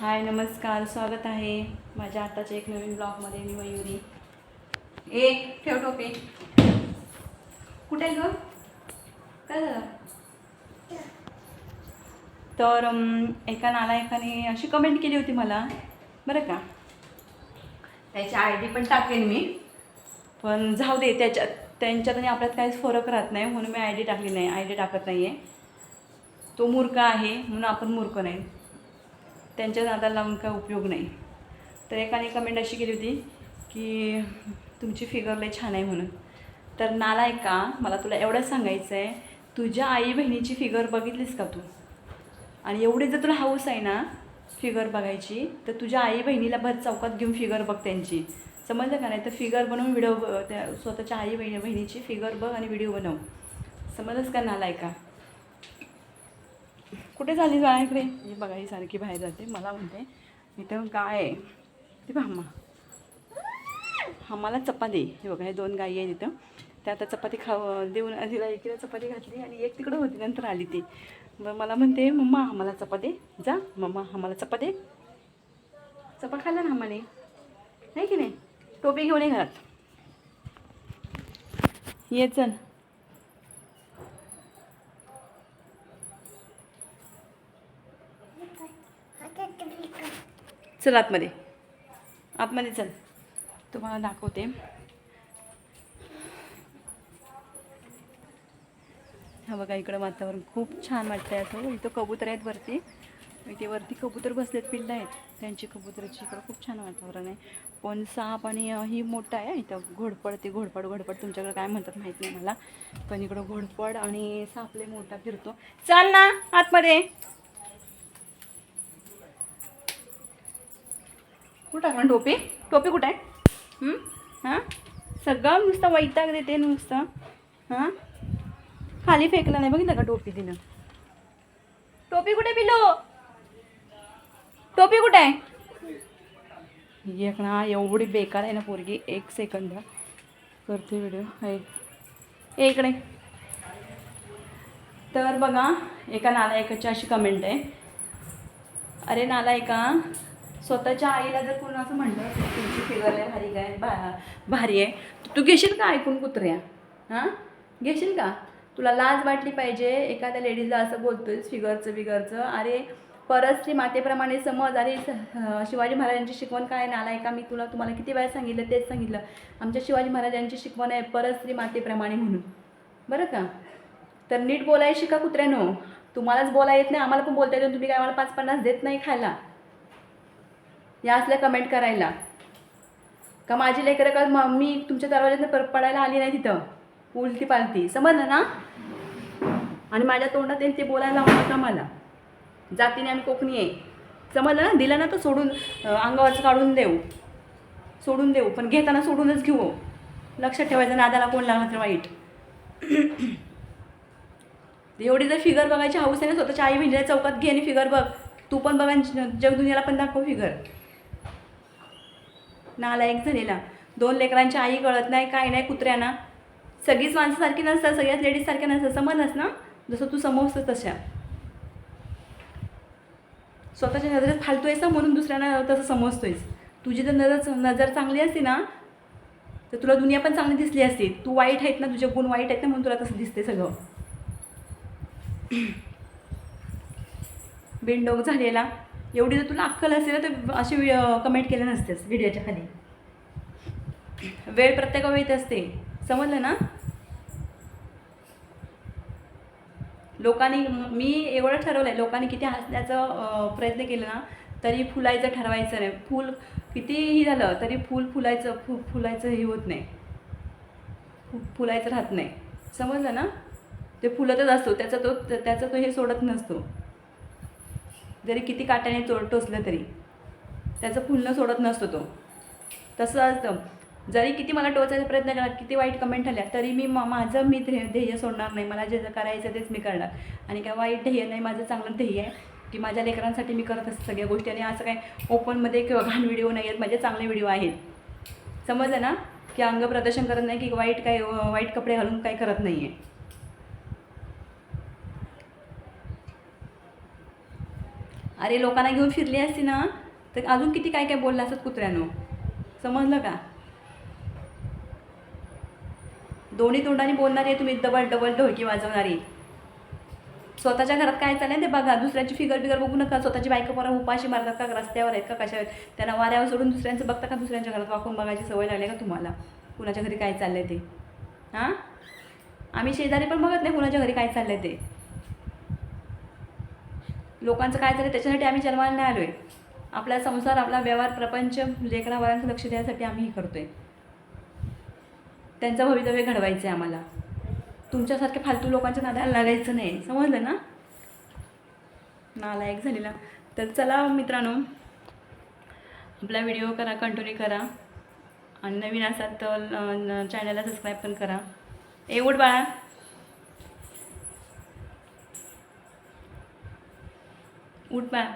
हाय नमस्कार स्वागत आहे माझ्या आताच्या एक नवीन ब्लॉगमध्ये मी मयुरी. ए ठेव टोपे. कुठे आहे ग? काय झालं? तर एका नालायकाने अशी कमेंट केली होती मला. बरं का? त्याची आय डी पण टाकेन मी. पण जाऊ दे त्याच्यात त्यांच्यात आणि आपल्यात काहीच फरक राहत नाही म्हणून मी आय डी टाकली नाही. आय डी टाकत नाही आहे तो मूर्ख आहे म्हणून आपण मूर्ख नाही. त्यांच्या नादाला लावून काय उपयोग नाही. तर एकाने कमेंट अशी केली होती की तुमची फिगर लय छान आहे म्हणून. तर नाला आहे का मला तुला एवढंच सांगायचं आहे तुझ्या आई बहिणीची फिगर बघितलीस का तू? आणि एवढी जर तुला हाऊस आहे ना फिगर बघायची तर तुझ्या आई बहिणीला भर चौकात घेऊन फिगर बघ त्यांची. समजलं का नाही? तर फिगर बनवून व्हिडिओ त्या स्वतःच्या आई बहिणी बहिणीची फिगर बघ आणि व्हिडिओ बनव. समजलंच का नाला आहे का कुठे झाली गायकडे ही बघा ही सारखी बाहेर जाते. मला म्हणते इथं गाय आहे. ती भामा आम्हाला चपाती हे बघा हे दोन गायी आहेत इथं. त्या आता चपाती खाव देऊन तिला एकीला चपाती घातली आणि एक तिकडं होती नंतर आली ती. मग मला म्हणते मम्मा आम्हाला चपाती जा मम्मा आम्हाला चपाती चपा खाल्ला ना आम्हाला नाही की नाही? टोपी घेऊन ये घरात. ये चल. चल आतमध्ये. आतमध्ये चल. तुम्हाला दाखवते. हा बघा इकडं वातावरण खूप छान वाटतंय असं. इथं कबूतर आहेत वरती. इथे वरती कबूतर बसलेत पिल्लं आहेत. त्यांची कबूतराची इकडं खूप छान वातावरण आहे. पण साप आणि ही मोठं आहे इथं घोडपड ते घोडपड घोडपड तुमच्याकडे काय म्हणतात माहीत नाही मला. पण इकडं घोडपड आणि सापले मोठा फिरतो. चाल ना आतमध्ये. कुठं टाकणार टोपी? टोपी कुठं आहे? हां? सगळं नुसतं वैताग देते नुसतं. हां? खाली फेकलं नाही बघितलं का टोपी तिनं? टोपी कुठे पिलो टोपी कुठे आहे? एक ना एवढी बेकार आहे ना पोरगी. एक सेकंद करते व्हिडिओ आहे इकडे. तर बघा एका नालायकाची अशी कमेंट आहे. अरे नालायका स्वतःच्या आईला जर कोण असं म्हणलं तुमची फिगर आहे भारी काय भा भारी आहे तू घेशील का ऐकून कुत्र्या? हां? घेशील का? तुला लाज वाटली पाहिजे एखाद्या लेडीजला असं बोलतोयस फिगरचं बिगरचं अरे परस्त्री मातेप्रमाणे समज अरे शिवाजी महाराजांची शिकवण काय नालाय का मी तुला तुम्हाला किती वेळा सांगितलं तेच सांगितलं. आमच्या शिवाजी महाराजांची शिकवण आहे परस्त्री मातेप्रमाणे म्हणून. बरं का? तर नीट बोलायची का कुत्र्यानो? तुम्हालाच बोला येत नाही आम्हाला पण बोलता येतं तुम्ही काय आम्हाला पाच पन्नास देत नाही खायला. या असल्या कमेंट करायला. का माझी लेकरं का मम्मी तुमच्या दरवाज्यात पर पडायला आली नाही तिथं? उलती पालती समजलं ना? आणि माझ्या तोंडात येईल ते बोलायला लावू नका मला. जातीने आम्ही कोकणी आहे. समजलं ना? दिलं ना तर सोडून अंगावरचं काढून देऊ. सोडून देऊ. पण घेताना सोडूनच घेऊ. लक्षात ठेवायचं नादाला कोण लागला तर वाईट. एवढी जर फिगर बघायची हाऊस आहे ना स्वतःच्या आई म्हणजे चौकात घे आणि फिगर बघ. तू पण बघा जगदुनियाला जग पण दाखव फिगर. नालायक झालेला. दोन लेकरांची आई कळत नाही काय नाही कुत्र्यांना. सगळीच माणसासारखी नसतात सगळ्याच लेडीजसारख्या नसतात. समजलंस ना? जसं तू समजतं तशा. स्वतःच्या नजरेत फालतोयस ना म्हणून दुसऱ्यांना तसं समजतोयस. तुझी जर नजर नजर चांगली असती ना तर तुला दुनिया पण चांगली दिसली असती. तू वाईट आहेत ना तुझे गुण वाईट आहेत ना म्हणून तुला तसं दिसते सगळं. बिनडोक झालेला. एवढी जर तुला अक्कल असेल तर अशी कमेंट केले नसतेस व्हिडिओच्या खाली. वेळ प्रत्येक येत असते. समजलं ना? लोकांनी मी एवढं ठरवलं आहे लोकांनी किती हसण्याचा प्रयत्न केला ना तरी फुलायचं ठरवायचं नाही. फूल कितीही झालं तरी फूल फुलायचं फु फुलायचं हे होत नाही. फु फुलायचं राहत नाही. समजलं ना? ते फुलतच असतो त्याचा तो त्याचा तो हे सोडत नसतो. जरी किती काट्याने तो टोचलं तरी. त्याचं फुलणं सोडत नसतो तो. तसं असतं. जरी किती मला टोचायचा प्रयत्न केला किती वाईट कमेंट आल्या तरी मी म माझं मी ध्येय ध्येय सोडणार नाही. मला जे जे करायचं तेच मी करणार. आणि काय वाईट ध्येय नाही माझं चांगलं ध्येय आहे की माझ्या लेकरांसाठी मी करत असते सगळ्या गोष्टी. आणि असं काय ओपनमध्ये किंवा घाण व्हिडिओ नाही आहेत माझे चांगले व्हिडिओ आहेत. समजलं ना? की अंग प्रदर्शन करत नाही की वाईट काय वाईट कपडे घालून काही करत नाही आहे अरे लोकांना घेऊन फिरली असती ना तर अजून किती काय काय बोललं असत कुत्र्यानं? समजलं का? दोन्ही तोंडाने बोलणारे आहे तुम्ही डबल डबल ढोलकी वाजवणारी. स्वतःच्या घरात काय चालेल ते बघा. दुसऱ्याची फिगर बिगर बघू नका. स्वतःची बायको पोरं उपाशी मारतात का? रस्त्यावर आहेत का? कशा आहेत? त्यांना वाऱ्यावर सोडून दुसऱ्यांचं बघता का? दुसऱ्यांच्या घरात वाकून बघायची सवय लागली का तुम्हाला? कुणाच्या घरी काय चाललं आहे ते? हां? आम्ही शेजारी पण बघत नाही कुणाच्या घरी काय चाललं आहे ते. लोकांचं काय झालं त्याच्यासाठी आम्ही जन्माला नाही आलो आहे आपला संसार आपला व्यवहार प्रपंच लेकरावरांचं लक्ष द्यायसाठी आम्ही हे करतो आहे त्यांचं भवितव्य घडवायचं आहे आम्हाला. तुमच्यासारख्या फालतू लोकांच्या नादाला लागायचं नाही. समजलं ना? नालायक झालेला. तर चला मित्रांनो आपला व्हिडिओ करा कंटिन्यू करा. आणि नवीन असाल तर चॅनलला सबस्क्राईब पण करा. एवढ बाळा. उठ बाळा